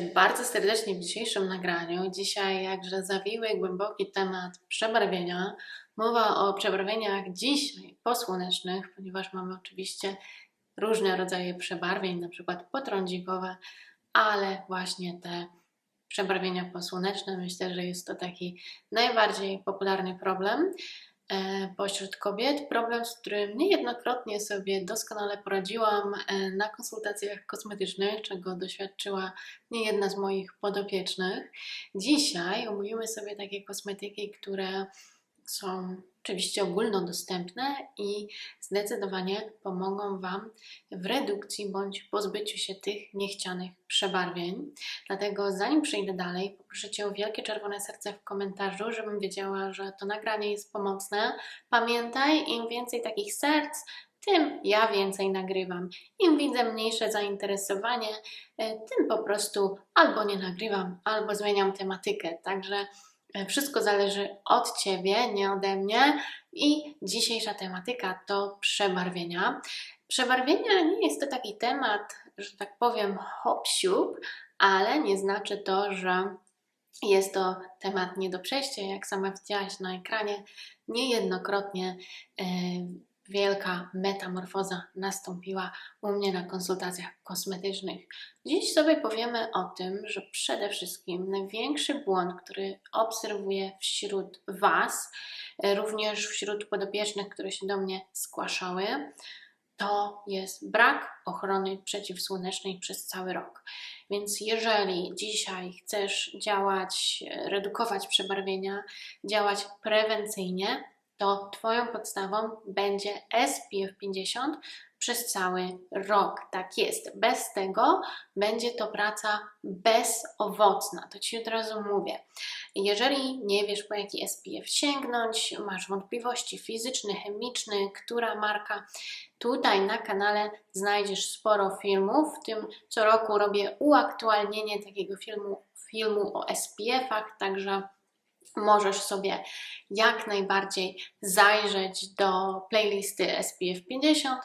Bardzo serdecznie w dzisiejszym nagraniu. Dzisiaj jakże zawiły głęboki temat przebarwienia. Mowa o przebarwieniach dzisiaj posłonecznych, ponieważ mamy oczywiście różne rodzaje przebarwień, na przykład potrądzikowe, ale właśnie te przebarwienia posłoneczne myślę, że jest to taki najbardziej popularny problem pośród kobiet. Problem, z którym niejednokrotnie sobie doskonale poradziłam e, na konsultacjach kosmetycznych, czego doświadczyła niejedna z moich podopiecznych. Dzisiaj omówimy sobie takie kosmetyki, które są oczywiście ogólnodostępne i zdecydowanie pomogą Wam w redukcji bądź pozbyciu się tych niechcianych przebarwień. Dlatego zanim przejdę dalej, poproszę Cię o wielkie czerwone serce w komentarzu, żebym wiedziała, że to nagranie jest pomocne. Pamiętaj, im więcej takich serc, tym ja więcej nagrywam. Im widzę mniejsze zainteresowanie, e, tym po prostu albo nie nagrywam, albo zmieniam tematykę. Także wszystko zależy od Ciebie, nie ode mnie. I dzisiejsza tematyka to przebarwienia. Przebarwienia nie jest to taki temat, że tak powiem, hop ale nie znaczy to, że jest to temat nie do przejścia. Jak sama widziałaś na ekranie, niejednokrotnie yy, wielka metamorfoza nastąpiła u mnie na konsultacjach kosmetycznych. Dziś sobie powiemy o tym, że przede wszystkim największy błąd, który obserwuję wśród Was, również wśród podopiecznych, które się do mnie zgłaszały, to jest brak ochrony przeciwsłonecznej przez cały rok. Więc jeżeli dzisiaj chcesz działać, redukować przebarwienia, działać prewencyjnie, to Twoją podstawą będzie SPF 50 przez cały rok. Tak jest. Bez tego będzie to praca bezowocna. To Ci od razu mówię. Jeżeli nie wiesz, po jaki SPF sięgnąć, masz wątpliwości fizyczne, chemiczne, która marka, tutaj na kanale znajdziesz sporo filmów. W tym co roku robię uaktualnienie takiego filmu, filmu o SPF-ach, także możesz sobie jak najbardziej zajrzeć do playlisty SPF 50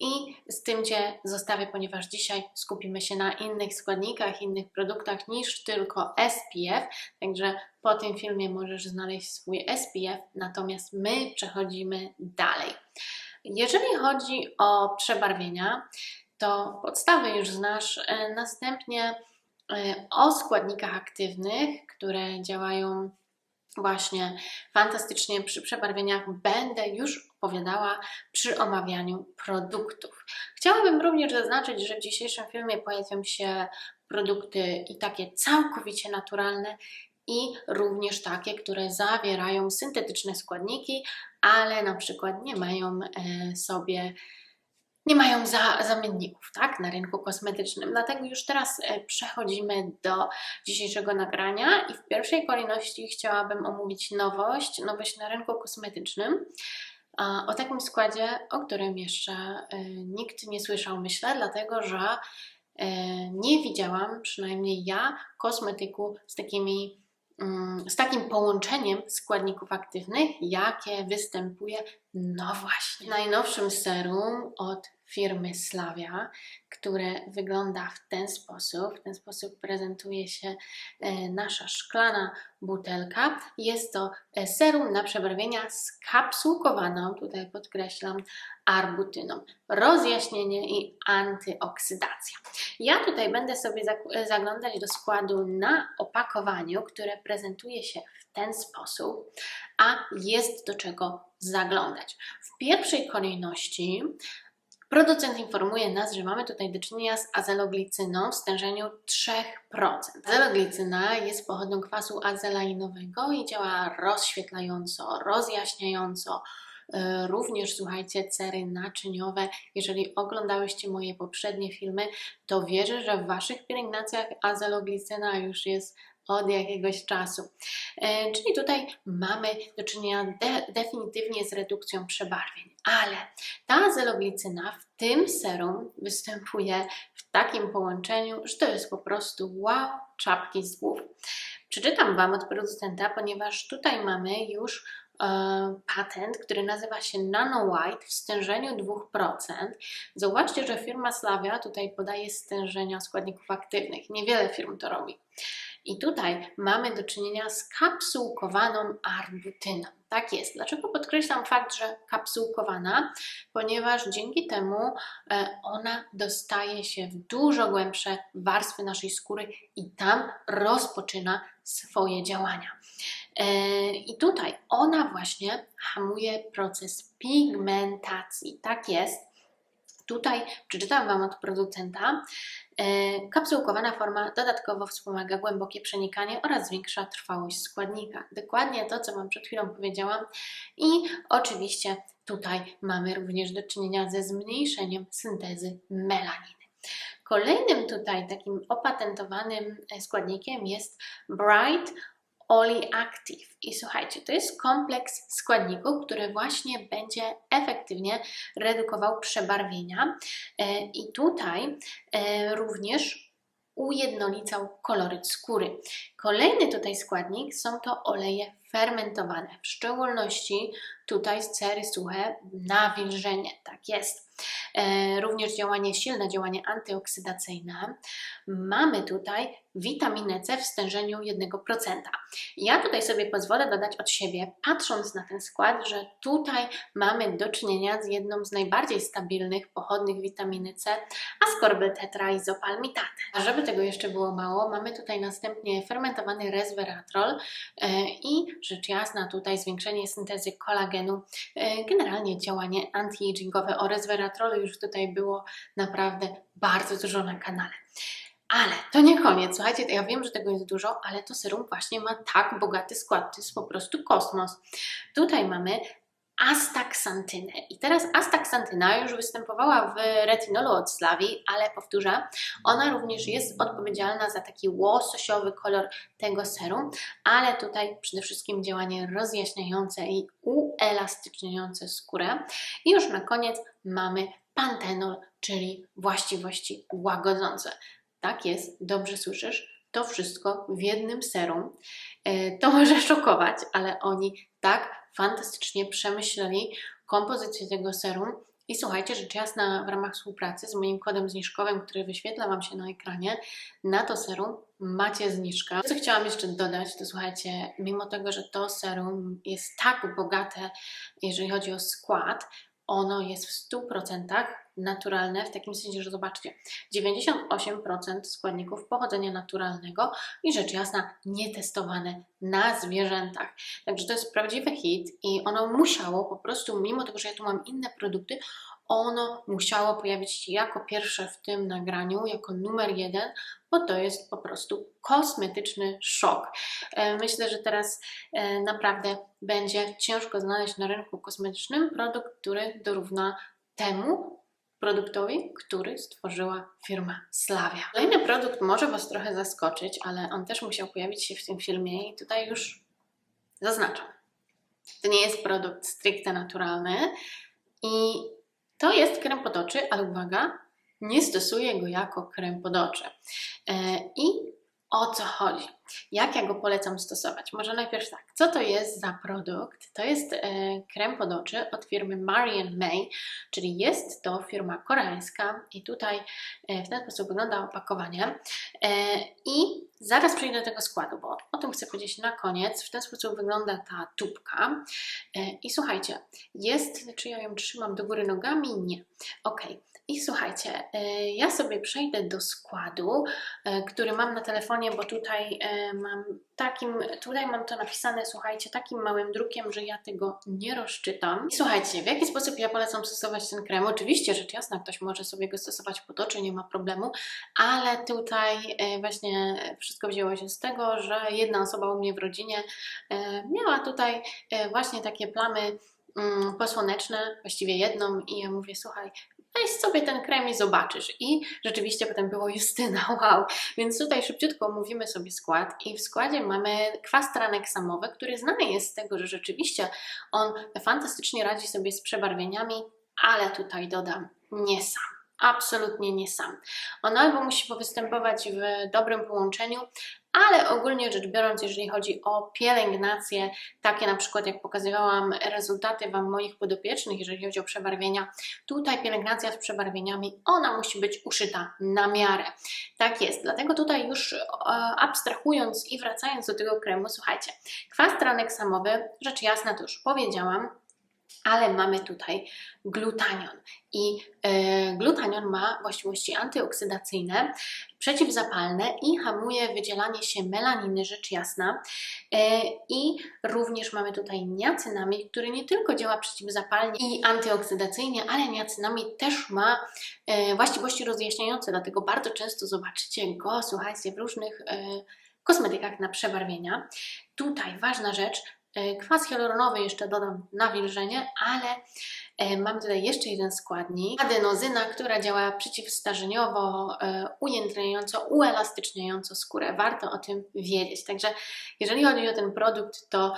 i z tym Cię zostawię, ponieważ dzisiaj skupimy się na innych składnikach, innych produktach niż tylko SPF, także po tym filmie możesz znaleźć swój SPF, natomiast my przechodzimy dalej. Jeżeli chodzi o przebarwienia, to podstawy już znasz, e, następnie e, o składnikach aktywnych, które działają właśnie fantastycznie przy przebarwieniach będę już opowiadała przy omawianiu produktów. Chciałabym również zaznaczyć, że w dzisiejszym filmie pojawią się produkty i takie całkowicie naturalne i również takie, które zawierają syntetyczne składniki, ale na przykład nie mają e, sobie nie mają za, zamienników tak, na rynku kosmetycznym. Dlatego już teraz e, przechodzimy do dzisiejszego nagrania i w pierwszej kolejności chciałabym omówić nowość, nowość na rynku kosmetycznym. O takim składzie, o którym jeszcze e, nikt nie słyszał, myślę, dlatego że e, nie widziałam, przynajmniej ja, kosmetyku z takimi mm, z takim połączeniem składników aktywnych, jakie występuje, no właśnie, najnowszym serum od firmy Slavia, które wygląda w ten sposób. W ten sposób prezentuje się e, nasza szklana butelka. Jest to e, serum na przebarwienia skapsułkowaną, tutaj podkreślam, arbutyną. Rozjaśnienie i antyoksydacja. Ja tutaj będę sobie zaglądać do składu na opakowaniu, które prezentuje się w ten sposób, a jest do czego zaglądać. W pierwszej kolejności Producent informuje nas, że mamy tutaj do czynienia z azeloglicyną w stężeniu 3%. Azeloglicyna jest pochodną kwasu azelainowego i działa rozświetlająco, rozjaśniająco, e, również słuchajcie, cery naczyniowe. Jeżeli oglądałyście moje poprzednie filmy, to wierzę, że w Waszych pielęgnacjach azeloglicyna już jest od jakiegoś czasu. E, czyli tutaj mamy do czynienia de definitywnie z redukcją przebarwień, ale ta azeloglicyna w tym serum występuje w takim połączeniu, że to jest po prostu wow, czapki z głów. Przeczytam Wam od producenta, ponieważ tutaj mamy już e, patent, który nazywa się Nano White w stężeniu 2%. Zauważcie, że firma Slavia tutaj podaje stężenia składników aktywnych. Niewiele firm to robi. I tutaj mamy do czynienia z kapsułkowaną arbutyną. Tak jest. Dlaczego podkreślam fakt, że kapsułkowana? Ponieważ dzięki temu e, ona dostaje się w dużo głębsze warstwy naszej skóry i tam rozpoczyna swoje działania. E, I tutaj ona właśnie hamuje proces pigmentacji. Tak jest. Tutaj przeczytam Wam od producenta. E, kapsułkowana forma dodatkowo wspomaga głębokie przenikanie oraz zwiększa trwałość składnika. Dokładnie to, co Wam przed chwilą powiedziałam. I oczywiście tutaj mamy również do czynienia ze zmniejszeniem syntezy melaniny. Kolejnym tutaj takim opatentowanym składnikiem jest Bright Active. I słuchajcie, to jest kompleks składników, który właśnie będzie efektywnie redukował przebarwienia. E, I tutaj e, również ujednolicał koloryt skóry. Kolejny tutaj składnik są to oleje fermentowane, w szczególności tutaj cery suche nawilżenie, tak jest. E, również działanie silne, działanie antyoksydacyjne. Mamy tutaj witaminę C w stężeniu 1%. Ja tutaj sobie pozwolę dodać od siebie, patrząc na ten skład, że tutaj mamy do czynienia z jedną z najbardziej stabilnych pochodnych witaminy C, ascorbyl tetraizopalmitate. A żeby tego jeszcze było mało, mamy tutaj następnie fermentowany resveratrol e, i rzecz jasna tutaj zwiększenie syntezy kolagenu, e, generalnie działanie anti-agingowe o resveratrolu już tutaj było naprawdę bardzo dużo na kanale. Ale to nie koniec. Słuchajcie, ja wiem, że tego jest dużo, ale to serum właśnie ma tak bogaty skład. To jest po prostu kosmos. Tutaj mamy astaksantynę. I teraz astaksantyna już występowała w retinolu od Slawi, ale powtórzę, ona również jest odpowiedzialna za taki łososiowy kolor tego serum, ale tutaj przede wszystkim działanie rozjaśniające i uelastyczniające skórę. I już na koniec mamy pantenol, czyli właściwości łagodzące. Tak jest, dobrze słyszysz, to wszystko w jednym serum. E, to może szokować, ale oni tak fantastycznie przemyśleli kompozycję tego serum. I słuchajcie, rzecz jasna, w ramach współpracy z moim kodem zniżkowym, który wyświetla Wam się na ekranie, na to serum macie zniżkę. Co chciałam jeszcze dodać, to słuchajcie, mimo tego, że to serum jest tak bogate, jeżeli chodzi o skład, ono jest w 100% naturalne, w takim sensie, że zobaczcie, 98% składników pochodzenia naturalnego i rzecz jasna nietestowane na zwierzętach. Także to jest prawdziwy hit i ono musiało po prostu, mimo tego, że ja tu mam inne produkty, ono musiało pojawić się jako pierwsze w tym nagraniu, jako numer jeden, bo to jest po prostu kosmetyczny szok. E, myślę, że teraz e, naprawdę będzie ciężko znaleźć na rynku kosmetycznym produkt, który dorówna temu produktowi, który stworzyła firma Slavia. Kolejny produkt może Was trochę zaskoczyć, ale on też musiał pojawić się w tym filmie i tutaj już zaznaczam. To nie jest produkt stricte naturalny i to jest krem pod oczy, ale uwaga, nie stosuję go jako krem pod oczy. E, I o co chodzi? Jak ja go polecam stosować? Może najpierw tak, co to jest za produkt? To jest e, krem pod oczy od firmy Marian May, czyli jest to firma koreańska i tutaj e, w ten sposób wygląda opakowanie. E, I zaraz przejdę do tego składu, bo o tym chcę powiedzieć na koniec. W ten sposób wygląda ta tubka. E, I słuchajcie, jest, czy ja ją trzymam do góry nogami? Nie. Ok. I słuchajcie, e, ja sobie przejdę do składu, e, który mam na telefonie, bo tutaj e, mam takim, tutaj mam to napisane, słuchajcie, takim małym drukiem, że ja tego nie rozczytam. I słuchajcie, w jaki sposób ja polecam stosować ten krem? Oczywiście, rzecz jasna, ktoś może sobie go stosować po oczy, nie ma problemu, ale tutaj właśnie wszystko wzięło się z tego, że jedna osoba u mnie w rodzinie miała tutaj właśnie takie plamy mm, posłoneczne, właściwie jedną i ja mówię, słuchaj, weź sobie ten krem i zobaczysz. I rzeczywiście potem było Justyna, wow. Więc tutaj szybciutko mówimy sobie skład i w składzie mamy kwas traneksamowy, który znany jest z tego, że rzeczywiście on fantastycznie radzi sobie z przebarwieniami, ale tutaj dodam nie sam. absolutnie nie sam. On albo musi występować w dobrym połączeniu, ale ogólnie rzecz biorąc, jeżeli chodzi o pielęgnację, takie na przykład jak pokazywałam rezultaty Wam moich podopiecznych, jeżeli chodzi o przebarwienia, tutaj pielęgnacja z przebarwieniami, ona musi być uszyta na miarę. Tak jest, dlatego tutaj już e, abstrahując i wracając do tego kremu, słuchajcie, kwas traneksamowy, rzecz jasna to już powiedziałam, ale mamy tutaj glutanion. I e, glutanion ma właściwości antyoksydacyjne, przeciwzapalne i hamuje wydzielanie się melaniny, rzecz jasna. E, I również mamy tutaj niacynamid, który nie tylko działa przeciwzapalnie i antyoksydacyjnie, ale niacynamid też ma e, właściwości rozjaśniające, dlatego bardzo często zobaczycie go, słuchajcie, w różnych e, kosmetykach na przebarwienia. Tutaj ważna rzecz, kwas hialuronowy jeszcze dodam na wilżenie, ale e, mam tutaj jeszcze jeden składnik, adenozyna, która działa przeciwstarzeniowo, e, ujędrniająco, uelastyczniająco skórę. Warto o tym wiedzieć. Także jeżeli chodzi o ten produkt, to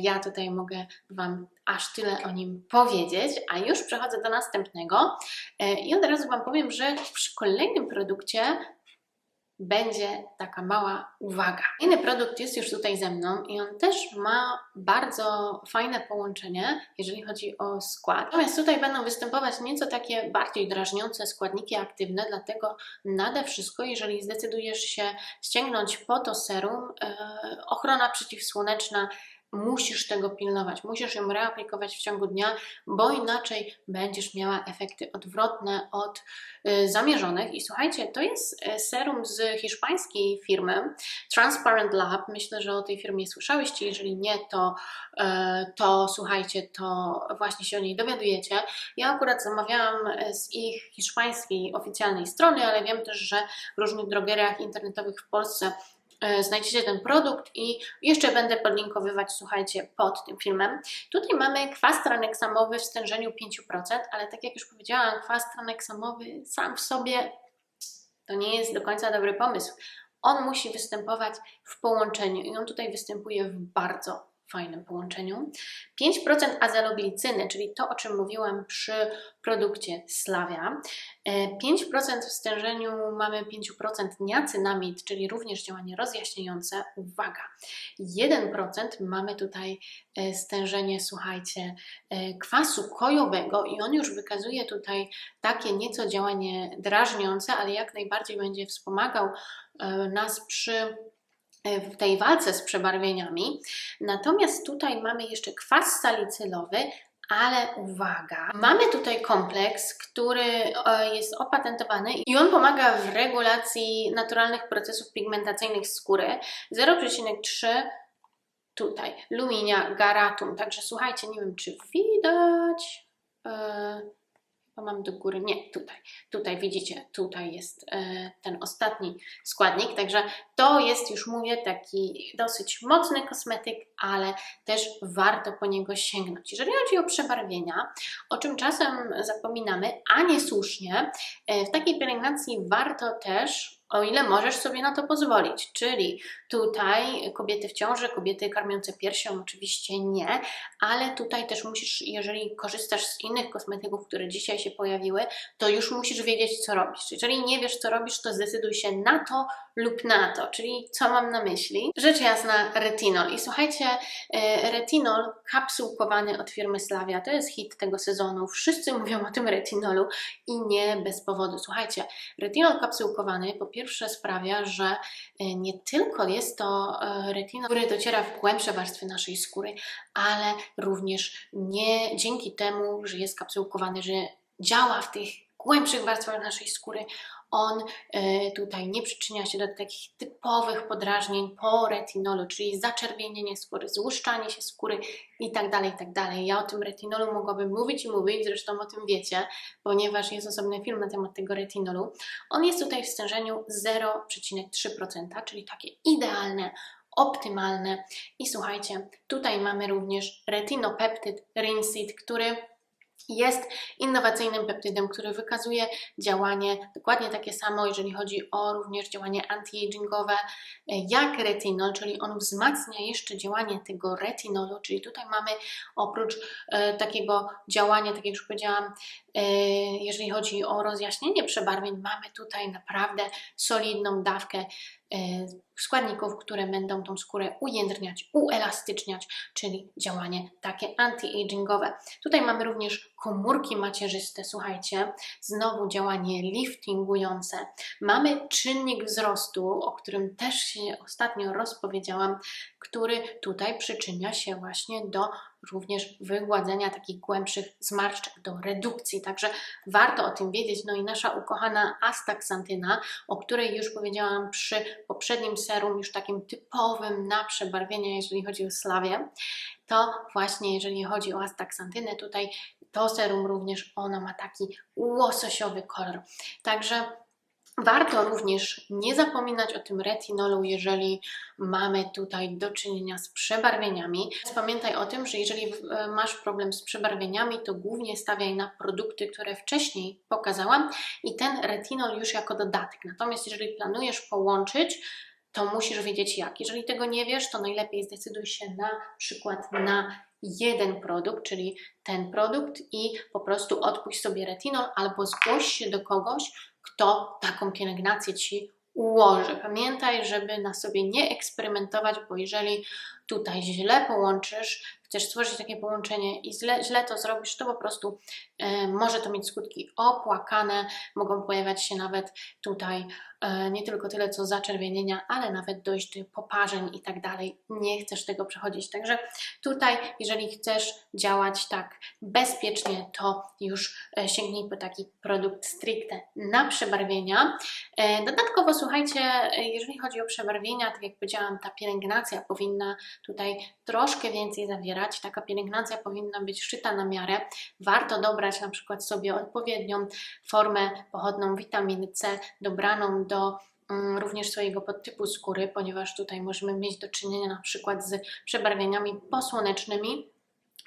ja tutaj mogę Wam aż tyle o nim powiedzieć, a już przechodzę do następnego i od razu Wam powiem, że przy kolejnym produkcie będzie taka mała uwaga. Inny produkt jest już tutaj ze mną i on też ma bardzo fajne połączenie, jeżeli chodzi o skład. Natomiast tutaj będą występować nieco takie bardziej drażniące składniki aktywne, dlatego nade wszystko, jeżeli zdecydujesz się ściągnąć po to serum, yy, ochrona przeciwsłoneczna Musisz tego pilnować, musisz ją reaplikować w ciągu dnia, bo inaczej będziesz miała efekty odwrotne od y, zamierzonych. I słuchajcie, to jest y, serum z hiszpańskiej firmy Transparent Lab. Myślę, że o tej firmie słyszałyście. Jeżeli nie, to, y, to słuchajcie, to właśnie się o niej dowiadujecie. Ja akurat zamawiałam z ich hiszpańskiej oficjalnej strony, ale wiem też, że w różnych drogeriach internetowych w Polsce znajdziecie ten produkt i jeszcze będę podlinkowywać, słuchajcie, pod tym filmem. Tutaj mamy kwas traneksamowy w stężeniu 5%, ale tak jak już powiedziałam, kwas traneksamowy sam w sobie to nie jest do końca dobry pomysł. On musi występować w połączeniu i on tutaj występuje w bardzo fajnym połączeniu. 5% azeloglicyny, czyli to, o czym mówiłam przy produkcie Slavia. 5% e, w stężeniu mamy 5% niacynamid, czyli również działanie rozjaśniające. Uwaga, 1% mamy tutaj e, stężenie, słuchajcie, e, kwasu kojowego i on już wykazuje tutaj takie nieco działanie drażniące, ale jak najbardziej będzie wspomagał nas przy w tej walce z przebarwieniami. Natomiast tutaj mamy jeszcze kwas salicylowy, ale uwaga, mamy tutaj kompleks, który e, jest opatentowany i on pomaga w regulacji naturalnych procesów pigmentacyjnych skóry 0,3 tutaj luminia garatum. Także słuchajcie, nie wiem czy widać. Yy mam do góry, nie, tutaj, tutaj widzicie, tutaj jest e, ten ostatni składnik, także to jest już mówię taki dosyć mocny kosmetyk, ale też warto po niego sięgnąć. Jeżeli chodzi o przebarwienia, o czym czasem zapominamy, a niesłusznie, e, w takiej pielęgnacji warto też o ile możesz sobie na to pozwolić. Czyli tutaj kobiety w ciąży, kobiety karmiące piersią oczywiście nie, ale tutaj też musisz, jeżeli korzystasz z innych kosmetyków, które dzisiaj się pojawiły, to już musisz wiedzieć, co robisz. Jeżeli nie wiesz, co robisz, to zdecyduj się na to lub na to. Czyli co mam na myśli? Rzecz jasna, retinol. I słuchajcie, e, retinol kapsułkowany od firmy Slavia, to jest hit tego sezonu. Wszyscy mówią o tym retinolu i nie bez powodu. Słuchajcie, retinol kapsułkowany po pierwsze sprawia, że e, nie tylko jest to e, retinol, który dociera w głębsze warstwy naszej skóry, ale również nie dzięki temu, że jest kapsułkowany, że działa w tych głębszych warstwach naszej skóry, on e, tutaj nie przyczynia się do takich typowych podrażnień po retinolu, czyli zaczerwienienie skóry, złuszczanie się skóry itd., tak itd. Tak Ja o tym retinolu mogłabym mówić i mówić, zresztą o tym wiecie, ponieważ jest osobny film na temat tego retinolu. On jest tutaj w stężeniu 0,3%, czyli takie idealne, optymalne. I słuchajcie, tutaj mamy również retinopeptyd Rinsid, który jest innowacyjnym peptydem, który wykazuje działanie dokładnie takie samo, jeżeli chodzi o również działanie anti-agingowe, e, jak retinol, czyli on wzmacnia jeszcze działanie tego retinolu, czyli tutaj mamy oprócz e, takiego działania, tak jak już powiedziałam, e, jeżeli chodzi o rozjaśnienie przebarwień, mamy tutaj naprawdę solidną dawkę składników, które będą tą skórę ujędrniać, uelastyczniać, czyli działanie takie anti-agingowe. Tutaj mamy również komórki macierzyste, słuchajcie, znowu działanie liftingujące. Mamy czynnik wzrostu, o którym też się ostatnio rozpowiedziałam, który tutaj przyczynia się właśnie do również wygładzenia takich głębszych zmarszczek, do redukcji. Także warto o tym wiedzieć. No i nasza ukochana astaxantyna, o której już powiedziałam przy poprzednim serum, już takim typowym na przebarwienie, jeżeli chodzi o slawię, to właśnie jeżeli chodzi o astaxantynę, tutaj to serum również ono ma taki łososiowy kolor. Także Warto również nie zapominać o tym retinolu, jeżeli mamy tutaj do czynienia z przebarwieniami. Pamiętaj o tym, że jeżeli e, masz problem z przebarwieniami, to głównie stawiaj na produkty, które wcześniej pokazałam i ten retinol już jako dodatek. Natomiast jeżeli planujesz połączyć, to musisz wiedzieć jak. Jeżeli tego nie wiesz, to najlepiej zdecyduj się na przykład na jeden produkt, czyli ten produkt i po prostu odpuść sobie retinol albo zgłoś się do kogoś, kto taką pielęgnację Ci ułoży. Pamiętaj, żeby na sobie nie eksperymentować, bo jeżeli tutaj źle połączysz, chcesz stworzyć takie połączenie i źle, źle to zrobisz, to po prostu e, może to mieć skutki opłakane, mogą pojawiać się nawet tutaj e, nie tylko tyle co zaczerwienienia, ale nawet dojść do poparzeń i tak dalej. Nie chcesz tego przechodzić. Także tutaj, jeżeli chcesz działać tak bezpiecznie, to już e, sięgnij po taki produkt stricte na przebarwienia. E, dodatkowo słuchajcie, jeżeli chodzi o przebarwienia, tak jak powiedziałam, ta pielęgnacja powinna tutaj troszkę więcej zawierać. Taka pielęgnacja powinna być szyta na miarę. Warto dobrać na przykład sobie odpowiednią formę pochodną witaminy C, dobraną do mm, również swojego podtypu skóry, ponieważ tutaj możemy mieć do czynienia na przykład z przebarwieniami posłonecznymi,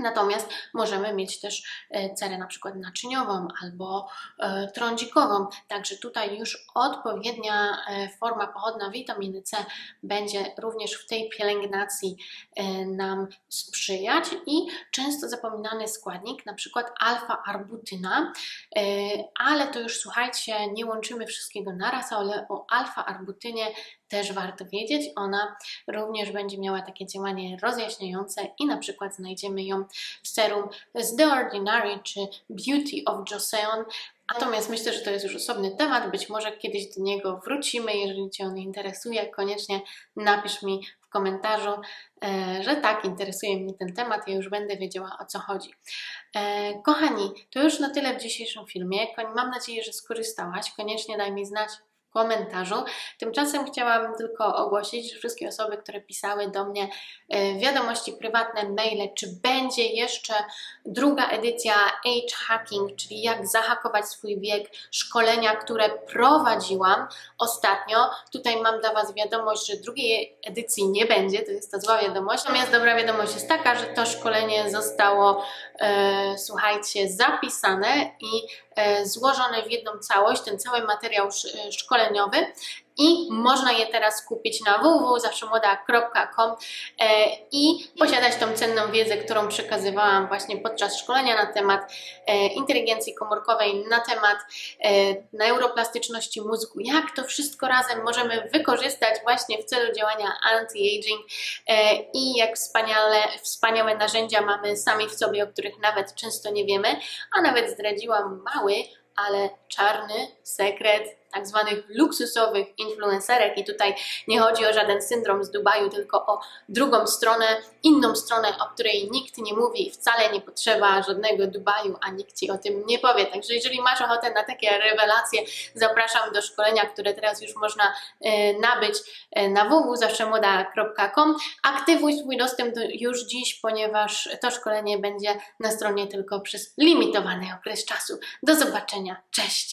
Natomiast możemy mieć też e, cerę na przykład naczyniową albo e, trądzikową, także tutaj już odpowiednia e, forma pochodna witaminy C będzie również w tej pielęgnacji nam sprzyjać. I często zapominany składnik, na przykład alfa-arbutyna, ale to już słuchajcie, nie łączymy wszystkiego naraz, ale o alfa-arbutynie też warto wiedzieć. Ona również będzie miała takie działanie rozjaśniające i na przykład znajdziemy ją w serum z The Ordinary czy Beauty of Joseon. Natomiast myślę, że to jest już osobny temat, być może kiedyś do niego wrócimy. Jeżeli Cię on interesuje, koniecznie napisz mi w komentarzu, e, że tak, interesuje mnie ten temat, ja już będę wiedziała o co chodzi. E, kochani, to już na tyle w dzisiejszym filmie. Mam nadzieję, że skorzystałaś. Koniecznie daj mi znać komentarzu. Tymczasem chciałam tylko ogłosić, że wszystkie osoby, które pisały do mnie e, wiadomości prywatne, maile, czy będzie jeszcze druga edycja Age Hacking, czyli jak zahakować swój wiek, szkolenia, które prowadziłam ostatnio. Tutaj mam dla Was wiadomość, że drugiej edycji nie będzie, to jest ta zła wiadomość. Natomiast dobra wiadomość jest taka, że to szkolenie zostało, e, słuchajcie, zapisane i złożone w jedną całość, ten cały materiał sz, szkoleniowy i można je teraz kupić na www.zawszemłoda.com e, i posiadać tą cenną wiedzę, którą przekazywałam właśnie podczas szkolenia na temat e, inteligencji komórkowej, na temat e, neuroplastyczności mózgu, jak to wszystko razem możemy wykorzystać właśnie w celu działania anti-aging i jak wspaniale, wspaniałe narzędzia mamy sami w sobie, o których nawet często nie wiemy, a nawet zdradziłam mały, ale czarny sekret tak zwanych luksusowych influencerek i tutaj nie chodzi o żaden syndrom z Dubaju, tylko o drugą stronę, inną stronę, o której nikt nie mówi i wcale nie potrzeba żadnego Dubaju, a nikt Ci o tym nie powie. Także jeżeli masz ochotę na takie rewelacje, zapraszam do szkolenia, które teraz już można e, nabyć e, na www.zawszemłoda.com. Aktywuj swój dostęp do, już dziś, ponieważ to szkolenie będzie na stronie tylko przez limitowany okres czasu. Do zobaczenia. Cześć!